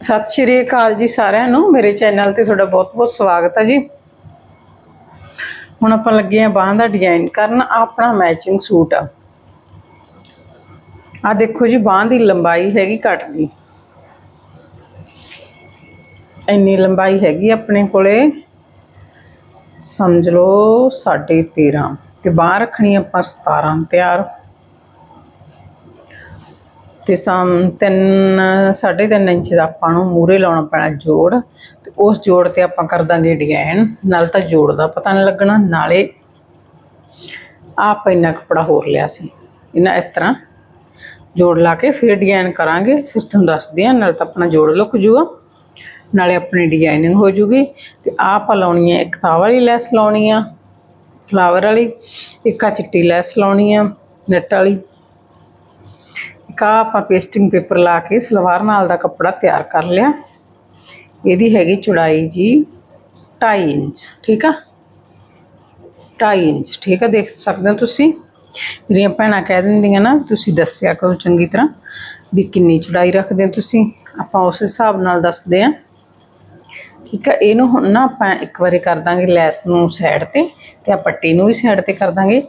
ਸਤਿ ਸ਼੍ਰੀ ਅਕਾਲ ਜੀ ਸਾਰਿਆਂ ਨੂੰ। ਮੇਰੇ ਚੈਨਲ ਤੇ ਤੁਹਾਡਾ ਬਹੁਤ-ਬਹੁਤ ਸਵਾਗਤ ਹੈ ਜੀ। ਹੁਣ ਆਪਾਂ ਲੱਗੇ ਆ ਬਾਹਾਂ ਦਾ ਡਿਜ਼ਾਈਨ ਕਰਨ ਆਪਣਾ ਮੈਚਿੰਗ ਸੂਟ ਆ। ਆ ਦੇਖੋ ਜੀ, ਬਾਹਾਂ ਦੀ ਲੰਬਾਈ ਹੈਗੀ ਕੱਟ ਦੀ। ਇੰਨੀ ਲੰਬਾਈ ਹੈਗੀ ਆਪਣੇ ਕੋਲੇ। ਸਮਝ ਲਓ 13.5 ਤੇ ਬਾਹ ਰੱਖਣੀ ਆਪਾਂ 17 ਤਿਆਰ। ਤੇ ਸਮ 3 3.5 ਇੰਚ ਦਾ ਆਪਾਂ ਨੂੰ ਮੂਰੇ ਲਾਉਣਾ ਪੈਣਾ ਜੋੜ, ਤੇ ਉਸ ਜੋੜ ਤੇ ਆਪਾਂ ਕਰ ਦਾਂਗੇ ਡਿਜ਼ਾਈਨ, ਨਾਲ ਤਾਂ ਜੋੜ ਦਾ ਪਤਾ ਨਹੀਂ ਲੱਗਣਾ, ਨਾਲੇ ਆਪ ਇੰਨਾ ਕੱਪੜਾ ਹੋਰ ਲਿਆ ਸੀ। ਇਹਨਾਂ ਇਸ ਤਰ੍ਹਾਂ ਜੋੜ ਲਾ ਕੇ ਫਿਰ ਡਿਜ਼ਾਈਨ ਕਰਾਂਗੇ, ਫਿਰ ਤੁਹਾਨੂੰ ਦੱਸਦੇ ਆ ਨਾਲ ਤਾਂ ਆਪਣਾ ਜੋੜ ਲੁੱਕ ਜੂਗਾ, ਨਾਲੇ ਆਪਣੀ ਡਿਜ਼ਾਈਨਿੰਗ ਹੋ ਜੂਗੀ, ਤੇ ਆਪ ਲਾਉਣੀ ਹੈ ਇੱਕ ਤਾਂ ਵਾਲੀ ਲੈਸ ਲਾਉਣੀ ਆ, ਫਲਾਵਰ ਵਾਲੀ, ਇੱਕ ਆ ਚਿੱਟੀ ਲੈਸ ਲਾਉਣੀ ਆ, ਨੈਟ ਵਾਲੀ ਇੱਕ ਆਪਾਂ ਪੇਸਟਿੰਗ ਪੇਪਰ ਲਾ ਕੇ ਸਲਵਾਰ ਨਾਲ ਦਾ ਕੱਪੜਾ ਤਿਆਰ ਕਰ ਲਿਆ। ਇਹਦੀ ਹੈਗੀ ਚੌੜਾਈ ਜੀ 2.5 ਇੰਚ, ਠੀਕ ਆ? 2.5 ਇੰਚ, ਠੀਕ ਆ? ਦੇਖ ਸਕਦੇ ਹੋ ਤੁਸੀਂ? ਮੇਰੀਆਂ ਭੈਣਾਂ ਕਹਿ ਦਿੰਦੀਆਂ ਨਾ, ਤੁਸੀਂ ਦੱਸਿਆ ਕਰੋ ਚੰਗੀ ਤਰ੍ਹਾਂ ਵੀ ਕਿੰਨੀ ਚੌੜਾਈ ਰੱਖਦੇ ਹੋ ਤੁਸੀਂ। ਆਪਾਂ ਉਸ ਹਿਸਾਬ ਨਾਲ ਦੱਸਦੇ ਆ ਠੀਕ ਆ, ਇਹਨੂੰ ਹੁਣ ਨਾ ਆਪਾਂ ਇੱਕ ਵਾਰੀ ਕਰ ਦਾਂਗੇ ਲੈਸ ਨੂੰ ਸਾਈਡ ਤੇ ਤੇ ਆ ਪੱਟੀ ਨੂੰ ਵੀ ਸਾਈਡ ਤੇ ਕਰ ਦਾਂਗੇ।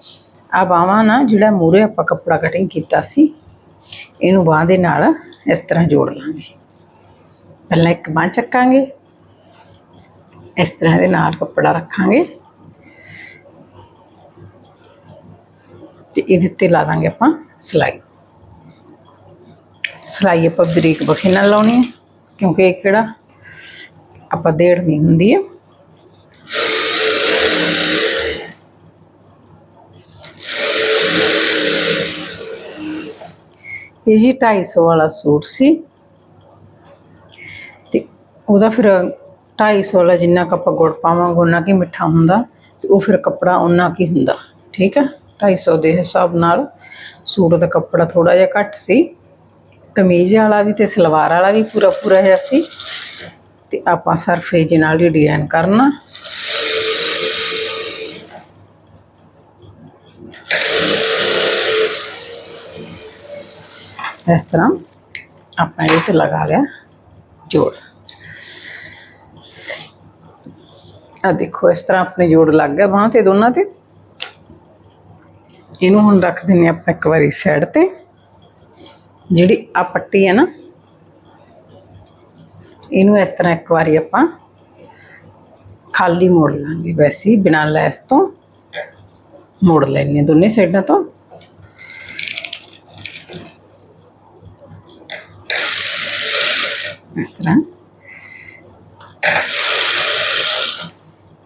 ਆ ਬਾਹਾਂ ਨਾ ਜਿਹੜਾ ਮੂਰੇ ਆਪਾਂ ਕੱਪੜਾ ਕਟਿੰਗ ਕੀਤਾ ਸੀ। ਇਹਨੂੰ ਬਾਹ ਦੇ ਨਾਲ ਇਸ ਤਰ੍ਹਾਂ ਜੋੜ ਲਾਂਗੇ। ਪਹਿਲਾਂ ਇੱਕ ਬਾਹ ਚੱਕਾਂਗੇ। ਇਸ ਤਰ੍ਹਾਂ ਦੇ ਨਾਲ ਕੱਪੜਾ ਰੱਖਾਂਗੇ। ਤੇ ਇਹਦੇ ਉੱਤੇ ਲਾ ਦਾਂਗੇ ਆਪਾਂ ਸਲਾਈ। ਸਲਾਈ ਆਪਾਂ ਬਰੀਕ ਬਖੇ ਨਾਲ ਲਾਉਣੀ ਹੈ, ਕਿਉਂਕਿ ਇਹ ਕਿਹੜਾ ਆਪਾਂ ਦੇੜ ਨਹੀਂ ਹੁੰਦੀ ਹੈ। ਇਹ ਜੀ 250 ਵਾਲਾ ਸੂਟ ਸੀ। ਤੇ ਉਹਦਾ ਫਿਰ 250 ਵਾਲਾ ਜਿੰਨਾ ਕੁ ਆਪਾਂ ਗੁੜ ਪਾਵਾਂਗੇ ਉਹਨਾਂ ਕੀ ਮਿੱਠਾ ਹੁੰਦਾ ਤੇ ਉਹ ਫਿਰ ਕੱਪੜਾ ਉਹਨਾਂ ਕੀ ਹੁੰਦਾ, ਠੀਕ ਹੈ 250 ਦੇ ਹਿਸਾਬ ਨਾਲ ਸੂਟ ਦਾ ਕੱਪੜਾ ਥੋੜਾ ਜਿਹਾ ਘੱਟ ਸੀ। ਕਮੀਜ਼ ਵਾਲਾ ਵੀ ਤੇ ਸਲਵਾਰ ਵਾਲਾ ਵੀ ਪੂਰਾ ਪੂਰਾ ਜਿਹਾ ਸੀ। ਤੇ ਆਪਾਂ ਸਰਫੇ ਦੇ ਨਾਲ ਹੀ ਡਿਜ਼ਾਈਨ ਕਰਨਾ। ਇਸ ਤਰ੍ਹਾਂ ਆਪਾਂ ਇਹ ਤੇ ਲਗਾ ਲਿਆ ਜੋੜ। ਆ ਦੇਖੋ, ਇਸ ਤਰ੍ਹਾਂ ਆਪਣੇ ਜੋੜ ਲੱਗ ਗਿਆ ਬਾਹਾਂ ਤੇ, ਦੋਨਾਂ ਤੇ। ਇਹਨੂੰ ਹੁਣ ਰੱਖ ਦਿੰਨੇ ਆਪਾਂ ਇੱਕ ਵਾਰੀ ਸਾਈਡ ਤੇ। ਜਿਹੜੀ ਆ ਪੱਟੀ ਹੈ ਨਾ, ਇਹਨੂੰ ਇਸ ਤਰ੍ਹਾਂ ਇੱਕ ਵਾਰੀ ਆਪਾਂ ਖਾਲੀ ਮੋੜ ਲਾਂਗੇ। ਵੈਸੇ ਬਿਨਾਂ ਲੈਸ ਤੋਂ ਮੋੜ ਲੈਣੇ ਦੋਨੇ ਸਾਈਡਾਂ ਤੋਂ। ਇਸ ਤਰ੍ਹਾਂ।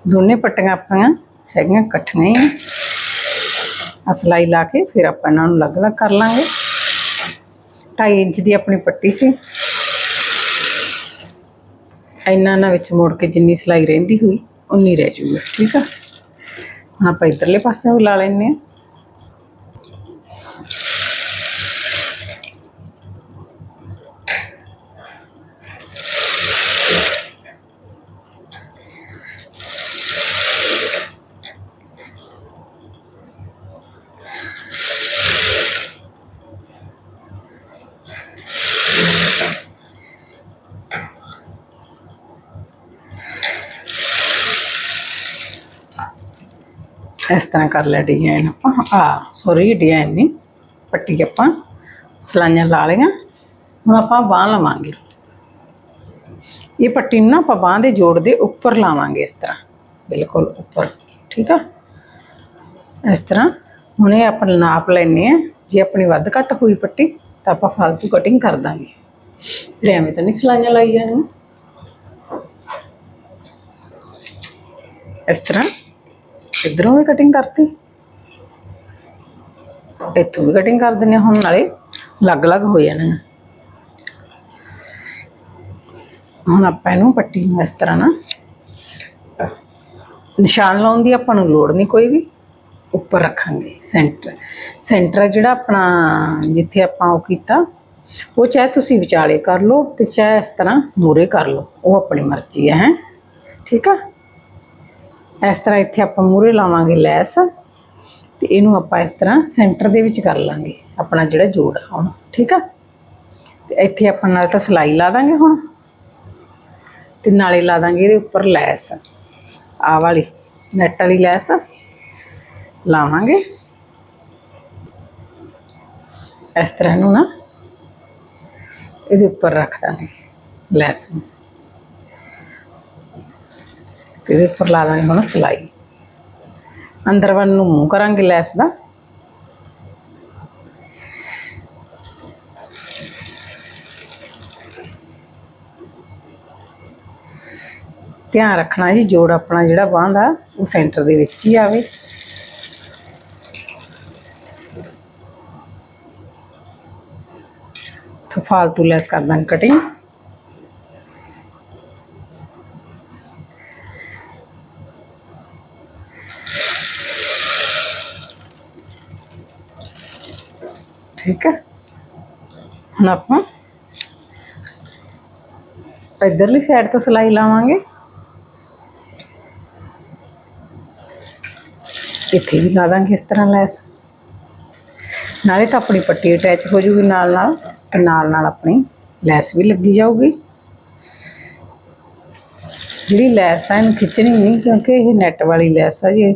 ਦੋਨੇ ਪੱਟੀਆਂ ਆਪਣੀਆਂ ਹੈਗੀਆਂ ਇਕੱਠੀਆਂ ਹੀ। ਆ ਸਲਾਈ ਲਾ ਕੇ ਫਿਰ ਆਪਾਂ ਇਹਨਾਂ ਨੂੰ ਅਲੱਗ-ਅਲੱਗ ਕਰ ਲਾਂਗੇ। 2.5 ਇੰਚ ਦੀ ਆਪਣੀ ਪੱਟੀ ਸੀ। ਇਹਨਾਂ ਨਾ ਵਿੱਚ ਮੋੜ ਕੇ ਜਿੰਨੀ ਸਲਾਈ ਰਹਿੰਦੀ ਹੋਈ, ਉਨੀ ਰਹਿ ਜੂਗੀ, ਠੀਕ ਆ? ਹੁਣ ਆਪਾਂ ਇਧਰਲੇ ਪਾਸੇ ਵੀ ਲਾ ਲੈਨੇ ਆ ਇਸ ਤਰ੍ਹਾਂ ਕਰ ਲਿਆ ਡਿਜ਼ਾਈਨ ਆਪਾਂ। ਆ ਸੌਰੀ ਡਿਜ਼ਾਈਨ ਨਹੀਂ ਪੱਟੀ ਆਪਾਂ ਸਲਾਈਆਂ ਲਾ ਲਈਆਂ। ਹੁਣ ਆਪਾਂ ਬਾਹ ਲਵਾਂਗੇ। ਇਹ ਪੱਟੀ ਨੂੰ ਨਾ ਆਪਾਂ ਬਾਹ ਦੇ ਜੋੜ ਦੇ ਉੱਪਰ ਲਾਵਾਂਗੇ ਇਸ ਤਰ੍ਹਾਂ। ਬਿਲਕੁਲ ਉੱਪਰ, ਠੀਕ ਆ? ਇਸ ਤਰ੍ਹਾਂ। ਹੁਣ ਇਹ ਆਪਾਂ ਨਾਪ ਲੈਣੇ ਆ ਜੇ ਆਪਣੀ ਵੱਧ ਘੱਟ ਹੋਈ ਪੱਟੀ, ਤਾਂ ਆਪਾਂ ਫालतू ਕਟਿੰਗ ਕਰ ਦਾਂਗੇ। ਫਿਰ ਐਵੇਂ ਤਾਂ ਨਹੀਂ ਸਲਾਈਆਂ ਲਾਈ ਜਾਣੀਆਂ। ਇਸ ਤਰ੍ਹਾਂ। ਇਧਰੋਂ ਵੀ ਕਟਿੰਗ ਕਰਤੀ। ਇੱਥੋਂ ਵੀ ਕਟਿੰਗ ਕਰ ਦਿੰਨੇ ਹੁਣ, ਨਾਲੇ ਅਲੱਗ-ਅਲੱਗ ਹੋ ਜਾਣੇ। ਹੁਣ ਆਪਾਂ ਇਹਨੂੰ ਪੱਟੀ ਨੂੰ ਇਸ ਤਰ੍ਹਾਂ ਨਾ ਨਿਸ਼ਾਨ ਲਾਉਣ ਦੀ ਆਪਾਂ ਨੂੰ ਲੋੜ ਨਹੀਂ ਕੋਈ ਵੀ, ਉੱਪਰ ਰੱਖਾਂਗੇ ਸੈਂਟਰ ਸੈਂਟਰ ਜਿਹੜਾ ਆਪਣਾ ਜਿੱਥੇ ਆਪਾਂ ਉਹ ਕੀਤਾ, ਉਹ ਚਾਹੇ ਤੁਸੀਂ ਵਿਚਾਲੇ ਕਰ ਲਓ ਤੇ ਚਾਹੇ ਇਸ ਤਰ੍ਹਾਂ ਮੂਰੇ ਕਰ ਲਓ, ਉਹ ਆਪਣੀ ਮਰਜ਼ੀ ਹੈ ਹੈਂ। ਠੀਕ ਆ? ਇਸ ਤਰ੍ਹਾਂ ਇੱਥੇ ਆਪਾਂ ਮੂਰੇ ਲਾਵਾਂਗੇ ਲੈਸ ਤੇ ਇਹਨੂੰ ਆਪਾਂ ਇਸ ਤਰ੍ਹਾਂ ਸੈਂਟਰ ਦੇ ਵਿੱਚ ਕਰ ਲਾਂਗੇ, ਆਪਣਾ ਜਿਹੜਾ ਜੋੜ ਆ ਹੁਣ, ਠੀਕ ਆ? ਤੇ ਇੱਥੇ ਆਪਾਂ ਨਾਲ ਤਾਂ ਸਲਾਈ ਲਾ ਦਾਂਗੇ ਹੁਣ। ਤੇ ਨਾਲੇ ਲਾ ਦਾਂਗੇ ਇਹਦੇ ਉੱਪਰ ਲੈਸ। ਆ ਵਾਲੀ, ਨੈਟ ਵਾਲੀ ਲੈਸ ਲਾਵਾਂਗੇ। ਇਸ ਤਰ੍ਹਾਂ ਨੂੰ ਨਾ ਇਹਦੇ ਉੱਪਰ ਰੱਖ ਦਾਂਗੇ, ਲੈਸ ਨੂੰ। ਤੇ ਇਹਦੇ ਉੱਪਰ ਲਾ ਦਾਂਗੇ ਹੁਣ ਸਲਾਈ। ਅੰਦਰ ਵੱਲ ਨੂੰ ਮੂੰਹ ਕਰਾਂਗੇ ਲੈਸ ਦਾ। ਧਿਆਨ ਰੱਖਣਾ ਜੀ, ਜੋੜ ਆਪਣਾ ਜਿਹੜਾ ਬਾਹਾਂ ਦਾ, ਉਹ ਸੈਂਟਰ ਦੇ ਵਿੱਚ ਹੀ ਆਵੇ। ਫਾਲਤੂ ਲੈਸ ਕਰ ਦਾਂ ਕਟਿੰਗ ਠੀਕ ਹੈ। ਹੁਣ ਆਪਾਂ ਇਧਰਲੀ ਸਾਈਡ ਤੋਂ ਸਲਾਈ ਲਾਵਾਂਗੇ। ਇੱਥੇ ਵੀ ਲਾ ਦਾਂਗੇ ਇਸ ਤਰ੍ਹਾਂ ਲੈਸ। ਨਾਲੇ ਤਾਂ ਆਪਣੀ ਪੱਟੀ ਅਟੈਚ ਹੋ ਜੂਗੀ ਨਾਲ ਨਾਲ ਤੇ ਨਾਲ ਨਾਲ ਆਪਣੀ ਲੈਸ ਵੀ ਲੱਗੀ ਜਾਊਗੀ। ਜਿਹੜੀ ਲੈਸ ਆ, ਇਹਨੂੰ ਖਿੱਚਣੀ ਨਹੀਂ ਕਿਉਂਕਿ ਇਹ ਨੈਟ ਵਾਲੀ ਲੈਸ ਆ ਜੇ।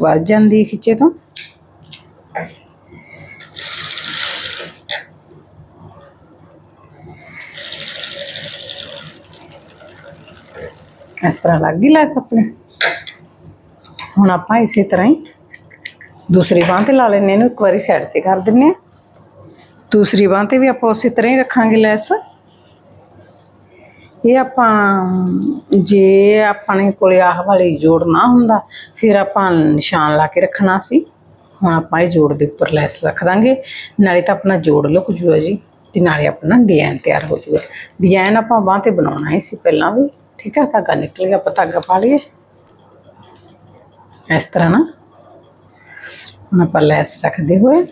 ਵੱਜ ਜਾਂਦੀ ਖਿੱਚੇ ਤੋਂ। ਇਸ ਤਰ੍ਹਾਂ ਲੱਗ ਗਈ ਲੈਸ ਆਪਣੇ। ਹੁਣ ਆਪਾਂ ਇਸੇ ਤਰ੍ਹਾਂ ਹੀ ਦੂਸਰੀ ਬਾਂਹ ਤੇ ਲਾ ਲੈਣੇ ਇਹਨੂੰ, ਇੱਕ ਵਾਰੀ ਸਾਈਡ ਤੇ ਕਰ ਦਿੰਨੇ ਆ ਦੂਸਰੀ ਬਾਂਹ ਤੇ ਵੀ ਆਪਾਂ ਉਸੇ ਤਰ੍ਹਾਂ ਹੀ ਰੱਖਾਂਗੇ ਲੈਸ। ਇਹ ਆਪਾਂ, ਜੇ ਆਪਣੇ ਕੋਲੇ ਆਹ ਵਾਲੇ ਜੋੜ ਨਾ ਹੁੰਦਾ, ਫਿਰ ਆਪਾਂ ਨਿਸ਼ਾਨ ਲਾ ਕੇ ਰੱਖਣਾ ਸੀ। ਹੁਣ ਆਪਾਂ ਇਹ ਜੋੜ ਦੇ ਉੱਪਰ ਲੈਸ ਰੱਖ ਦਾਂਗੇ। ਨਾਲੇ ਤਾਂ ਆਪਣਾ ਜੋੜ ਲੁਕ ਜੂਗਾ ਜੀ, ਤੇ ਨਾਲੇ ਆਪਣਾ ਡਿਜ਼ਾਈਨ ਤਿਆਰ ਹੋ ਜੂਗਾ। ਡਿਜ਼ਾਈਨ ਆਪਾਂ ਬਾਂਹ ਤੇ ਬਣਾਉਣਾ ਹੀ ਸੀ ਪਹਿਲਾਂ ਵੀ। ਠੀਕ ਹੈ ਧਾਗਾ ਨਿਕਲ ਗਿਆ ਆਪਾਂ ਧਾਗਾ ਪਾ ਲਈਏ ਇਸ ਤਰ੍ਹਾਂ ਨਾ ਹੁਣ ਆਪਾਂ ਲੈਸ ਰੱਖਦੇ ਹੋਏ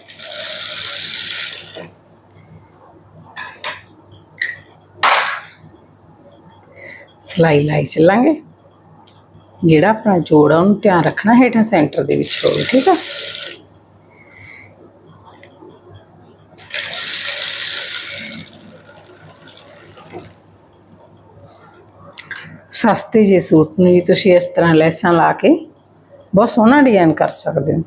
ਸਿਲਾਈ ਲਾਈ ਚੱਲਾਂਗੇ ਜਿਹੜਾ ਆਪਣਾ ਜੋੜ ਆ ਉਹਨੂੰ ਧਿਆਨ ਰੱਖਣਾ ਹੇਠਾਂ ਸੈਂਟਰ ਦੇ ਵਿੱਚ ਹੋਵੇ ਠੀਕ ਆ ਸਸਤੇ ਜੇ ਸੂਟ ਨੂੰ ਜੀ ਤੁਸੀਂ ਇਸ ਤਰ੍ਹਾਂ ਲੈਸਾਂ ਲਾ ਕੇ ਬਹੁਤ ਸੋਹਣਾ ਡਿਜ਼ਾਈਨ ਕਰ ਸਕਦੇ ਹੋ।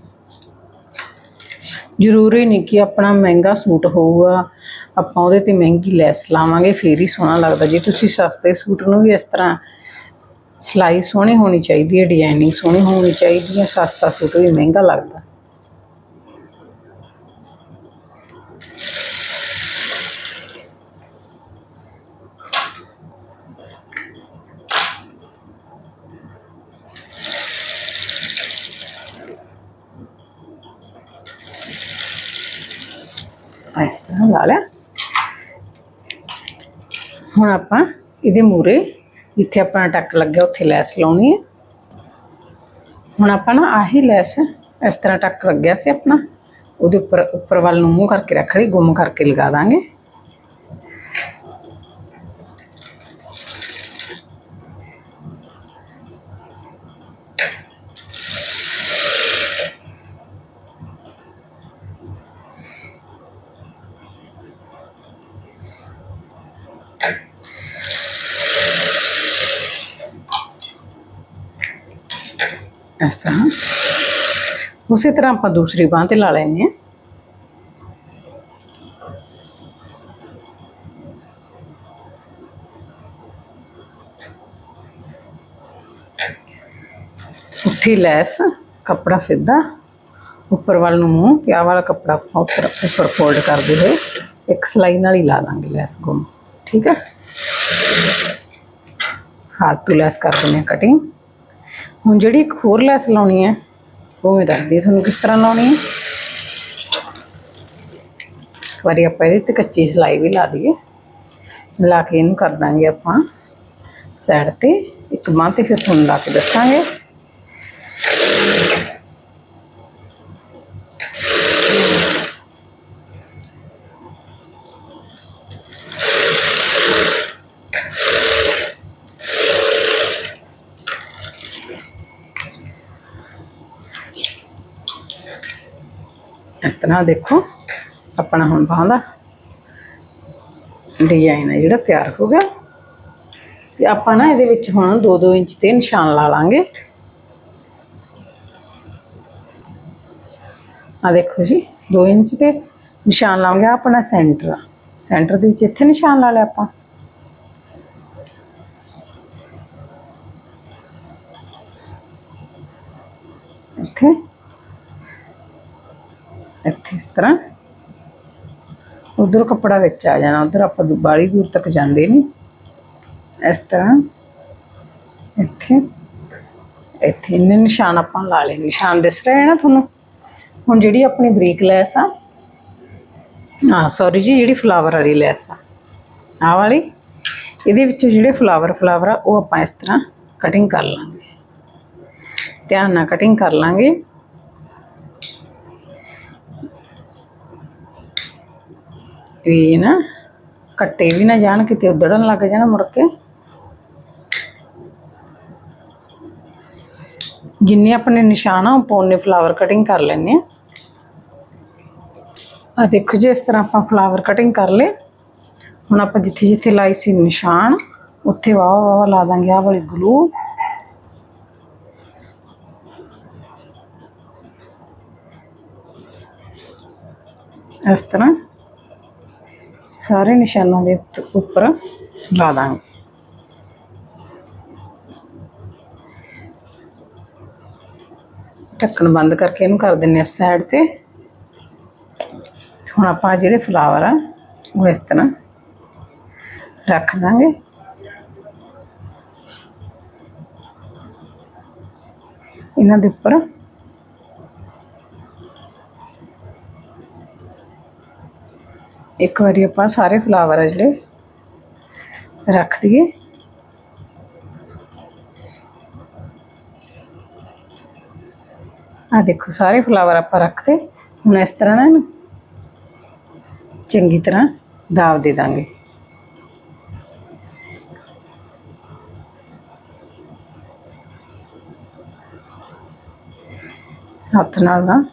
ਜ਼ਰੂਰੀ ਨਹੀਂ ਕਿ ਆਪਣਾ ਮਹਿੰਗਾ ਸੂਟ ਹੋਊਗਾ, ਆਪਾਂ ਉਹਦੇ ਤੇ ਮਹਿੰਗੀ ਲੈਸ ਲਾਵਾਂਗੇ, ਫੇਰ ਹੀ ਸੋਹਣਾ ਲੱਗਦਾ। ਜੇ ਤੁਸੀਂ ਸਸਤੇ ਸੂਟ ਨੂੰ ਵੀ ਇਸ ਤਰ੍ਹਾਂ ਸਿਲਾਈ ਸੋਹਣੀ ਹੋਣੀ ਚਾਹੀਦੀ ਹੈ ਡਿਜ਼ਾਈਨਿੰਗ ਸੋਹਣੀ ਹੋਣੀ ਚਾਹੀਦੀ ਹੈ, ਸਸਤਾ ਸੂਟ ਵੀ ਮਹਿੰਗਾ ਲੱਗਦਾ। ਇਸ ਤਰ੍ਹਾਂ ਲਾ ਲਿਆ ਹੁਣ ਆਪਾਂ ਇਹਦੇ ਮੂਰੇ ਜਿੱਥੇ ਆਪਣਾ ਟੱਕ ਲੱਗਿਆ, ਉੱਥੇ ਲੈਸ ਲਾਉਣੀ ਹੈ। ਹੁਣ ਆਪਾਂ ਨਾ ਆਹੀ ਲੈਸ ਇਸ ਤਰ੍ਹਾਂ ਟੱਕ ਲੱਗਿਆ ਸੀ ਆਪਣਾ, ਉਹਦੇ ਉੱਪਰ ਉੱਪਰ ਵੱਲ ਨੂੰ ਮੂੰਹ ਕਰਕੇ ਰੱਖ ਲਈ, ਗੁੰਮ ਕਰਕੇ ਲਗਾ ਦਾਂਗੇ। ਇਸ ਤਰ੍ਹਾਂ ਉਸੇ ਤਰ੍ਹਾਂ ਆਪਾਂ ਦੂਸਰੀ ਬਾਂਹ ਤੇ ਲਾ ਲੈਣੇ ਆ ਉੱਠੀ ਲੈਸ ਕੱਪੜਾ ਸਿੱਧਾ ਉੱਪਰ ਵੱਲ ਨੂੰ ਮੂੰਹ ਤੇ ਆਹ ਵਾਲਾ ਕੱਪੜਾ ਆਪਾਂ ਉੱਪਰ ਉੱਪਰ ਫੋਲਡ ਕਰਦੇ ਹੋਏ ਇੱਕ ਸਲਾਈ ਨਾਲ ਹੀ ਲਾ ਦਾਂਗੇ ਲੈਸ ਗੁੰਮ ਠੀਕ ਹੈ ਹੱਥ ਤੋਂ ਲੈਸ ਕਰ ਦਿੰਦੇ ਕਟਿੰਗ ਹੁਣ ਜਿਹੜੀ ਇੱਕ ਹੋਰ ਲੈਸ ਲਾਉਣੀ ਹੈ, ਉਹ ਮੈਂ ਦੱਸਦੀ ਤੁਹਾਨੂੰ ਕਿਸ ਤਰ੍ਹਾਂ ਲਾਉਣੀ ਹੈ। ਇੱਕ ਵਾਰੀ ਆਪਾਂ ਇਹਦੇ ਤੇ ਕੱਚੀ ਸਿਲਾਈ ਵੀ ਲਾ ਦਈਏ। ਲਾ ਕੇ ਇਹਨੂੰ ਕਰ ਦਾਂਗੇ ਆਪਾਂ। ਸਾਈਡ ਤੇ ਇੱਕ ਬਾਂਹ ਤੇ ਫਿਰ ਤੁਹਾਨੂੰ ਲਾ ਕੇ ਦੱਸਾਂਗੇ। ਇਸ ਤਰ੍ਹਾਂ ਦੇਖੋ, ਆਪਣਾ ਹੁਣ ਬਾਂਹ ਦਾ ਡਿਜ਼ਾਈਨ ਹੈ ਜਿਹੜਾ ਤਿਆਰ ਹੋ ਗਿਆ। ਤੇ ਆਪਾਂ ਨਾ ਇਹਦੇ ਵਿੱਚ ਹੁਣ 2-2 ਇੰਚ ਤੇ ਨਿਸ਼ਾਨ ਲਾ ਲਾਂਗੇ। ਆ ਦੇਖੋ ਜੀ 2 ਇੰਚ ਤੇ ਨਿਸ਼ਾਨ ਲਾਵਾਂਗੇ ਆਪਣਾ ਸੈਂਟਰ ਸੈਂਟਰ ਦੇ ਵਿੱਚ ਇੱਥੇ ਨਿਸ਼ਾਨ ਲਾ ਲਿਆ ਆਪਾਂ ਇੱਥੇ ਇੱਥੇ ਇਸ ਤਰ੍ਹਾਂ ਉਧਰ ਕੱਪੜਾ ਵਿੱਚ ਆ ਜਾਣਾ, ਉਧਰ ਆਪਾਂ ਦੂ- ਬਾਹਲੀ ਦੂਰ ਤੱਕ ਜਾਂਦੇ ਨਹੀਂ ਇਸ ਤਰ੍ਹਾਂ ਇੱਥੇ ਇੱਥੇ ਇੰਨੇ ਨਿਸ਼ਾਨ ਆਪਾਂ ਲਾ ਲਏ, ਨਿਸ਼ਾਨ ਦਿਸ ਰਹੇ ਨਾ ਤੁਹਾਨੂੰ? ਹੁਣ ਜਿਹੜੀ ਆਪਣੀ ਬਰੀਕ ਲੈਸ ਆ। ਹਾਂ ਸੌਰੀ ਜੀ, ਜਿਹੜੀ ਫਲਾਵਰ ਵਾਲੀ ਲੈਸ ਆ। ਆਹ ਵਾਲੀ, ਇਹਦੇ ਵਿੱਚੋਂ ਜਿਹੜੇ ਫਲਾਵਰ ਫਲਾਵਰ ਆ, ਉਹ ਆਪਾਂ ਇਸ ਤਰ੍ਹਾਂ ਕਟਿੰਗ ਕਰ ਲਾਂਗੇ। ਧਿਆਨ ਨਾਲ ਕਟਿੰਗ ਕਰ ਲਾਂਗੇ। ਵੀ ਨਾ ਕੱਟੇ ਵੀ ਨਾ ਜਾਣ, ਕਿਤੇ ਉਧੜਨ ਲੱਗ ਜਾਣ ਮੁੜ ਕੇ। ਜਿੰਨੇ ਆਪਣੇ ਨਿਸ਼ਾਨ ਆ ਉਹ ਪੌਨੇ ਫਲਾਵਰ ਕਟਿੰਗ ਕਰ ਲੈਣੇ ਆ। ਆ ਦੇਖੋ ਜੀ, ਇਸ ਤਰ੍ਹਾਂ ਆਪਾਂ ਫਲਾਵਰ ਕਟਿੰਗ ਕਰ ਲਏ। ਹੁਣ ਆਪਾਂ ਜਿੱਥੇ ਜਿੱਥੇ ਲਾਈ ਸੀ ਨਿਸ਼ਾਨ, ਉੱਥੇ ਵਾਹ ਵਾਹ ਲਾ ਦਾਂਗੇ, ਆਹ ਵਾਲੀ ਗਲੂ ਇਸ ਤਰ੍ਹਾਂ ਸਾਰੇ ਨਿਸ਼ਾਨਾਂ ਦੇ ਉੱਤ- ਉੱਪਰ ਲਾ ਦਾਂਗੇ। ਢੱਕਣ ਬੰਦ ਕਰਕੇ ਇਹਨੂੰ ਕਰ ਦਿੰਨੇ ਆ ਸਾਈਡ ਤੇ। ਹੁਣ ਆਪਾਂ ਜਿਹੜੇ ਫਲਾਵਰ ਆ, ਉਹ ਇਸ ਤਰ੍ਹਾਂ ਰੱਖ ਦਾਂਗੇ। ਇਹਨਾਂ ਦੇ ਉੱਪਰ ਇੱਕ ਵਾਰੀ ਆਪਾਂ ਸਾਰੇ ਫਲਾਵਰ ਆ ਜਿਹੜੇ ਰੱਖ ਦਈਏ ਆ ਦੇਖੋ ਸਾਰੇ ਫਲਾਵਰ ਆਪਾਂ ਰੱਖਤੇ ਹੁਣ ਇਸ ਤਰ੍ਹਾਂ ਨਾ ਇਹਨੂੰ ਚੰਗੀ ਤਰ੍ਹਾਂ ਦਾਬ ਦੇ ਦਾਂਗੇ ਹੱਥ ਨਾਲ ਨਾ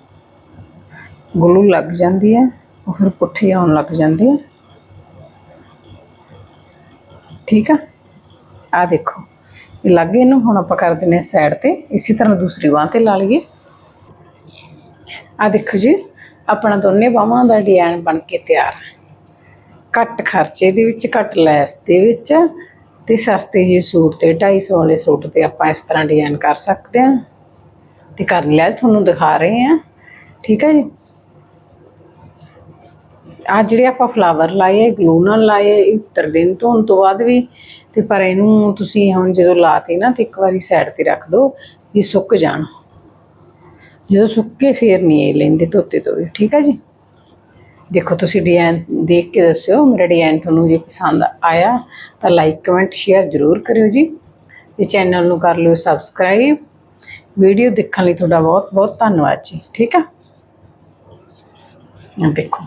ਗਲੂ ਲੱਗ ਜਾਂਦੀ ਹੈ ਉਹ ਫਿਰ ਪੁੱਠੀ ਆਉਣ ਲੱਗ ਜਾਂਦੇ ਆ ਠੀਕ ਆ? ਆ ਦੇਖੋ। ਇਹ ਲੱਗ ਇਹਨੂੰ, ਹੁਣ ਆਪਾਂ ਕਰ ਦਿੰਨੇ ਸਾਈਡ ਤੇ। ਇਸੇ ਤਰ੍ਹਾਂ ਦੂਸਰੀ ਬਾਹ ਤੇ ਲਾ ਲਈਏ। ਆ ਦੇਖੋ ਜੀ, ਆਪਣਾ ਦੋਨੇ ਬਾਹਾਂ ਦਾ ਡਿਜ਼ਾਈਨ ਬਣ ਕੇ ਤਿਆਰ ਹੈ। ਘੱਟ ਖਰਚੇ ਦੇ ਵਿੱਚ, ਘੱਟ ਲੈਸ ਦੇ ਵਿੱਚ ਤੇ ਸਸਤੇ ਜਿਹੇ ਸੂਟ ਤੇ 250 ਵਾਲੇ ਸੂਟ ਤੇ ਆਪਾਂ ਇਸ ਤਰ੍ਹਾਂ ਡਿਜ਼ਾਈਨ ਕਰ ਸਕਦੇ ਹਾਂ। ਤੇ ਕਰ ਲਿਆ ਤੁਹਾਨੂੰ ਦਿਖਾ ਰਹੇ ਹਾਂ। ਠੀਕ ਹੈ ਜੀ? ਆ ਜਿਹੜੇ ਆਪਾਂ ਫਲਾਵਰ ਲਾਏ ਗਲੂ ਨਾਲ ਲਾਏ ਇਹ ਉੱਤਰ ਦਿਨ ਧੋਣ ਤੋਂ ਬਾਅਦ ਵੀ, ਤੇ ਪਰ ਇਹਨੂੰ ਤੁਸੀਂ ਹੁਣ ਜਦੋਂ ਲਾਤੇ ਨਾ, ਤੇ ਇੱਕ ਵਾਰੀ ਸਾਈਡ ਤੇ ਰੱਖ ਦਿਓ ਇਹ ਸੁੱਕ ਜਾਣ। ਜਦੋਂ ਸੁੱਕੇ ਫੇਰ ਨਹੀਂ ਇਹ ਲੈਂਦੇ ਧੋਤੇ ਤੋਂ ਵੀ, ਠੀਕ ਹੈ ਜੀ? ਦੇਖੋ, ਤੁਸੀਂ ਡਿਜ਼ਾਈਨ ਦੇਖ ਕੇ ਦੱਸਿਓ, ਮੇਰਾ ਡਿਜ਼ਾਈਨ ਤੁਹਾਨੂੰ ਜੇ ਪਸੰਦ ਆਇਆ, ਤਾਂ ਲਾਈਕ ਕਮੈਂਟ ਸ਼ੇਅਰ ਜ਼ਰੂਰ ਕਰਿਓ ਜੀ। ਤੇ ਚੈਨਲ ਨੂੰ ਕਰ ਲਿਓ ਸਬਸਕ੍ਰਾਈਬ ਵੀਡੀਓ ਦੇਖਣ ਲਈ ਤੁਹਾਡਾ ਬਹੁਤ ਬਹੁਤ ਧੰਨਵਾਦ ਜੀ, ਠੀਕ ਆ? ਦੇਖੋ।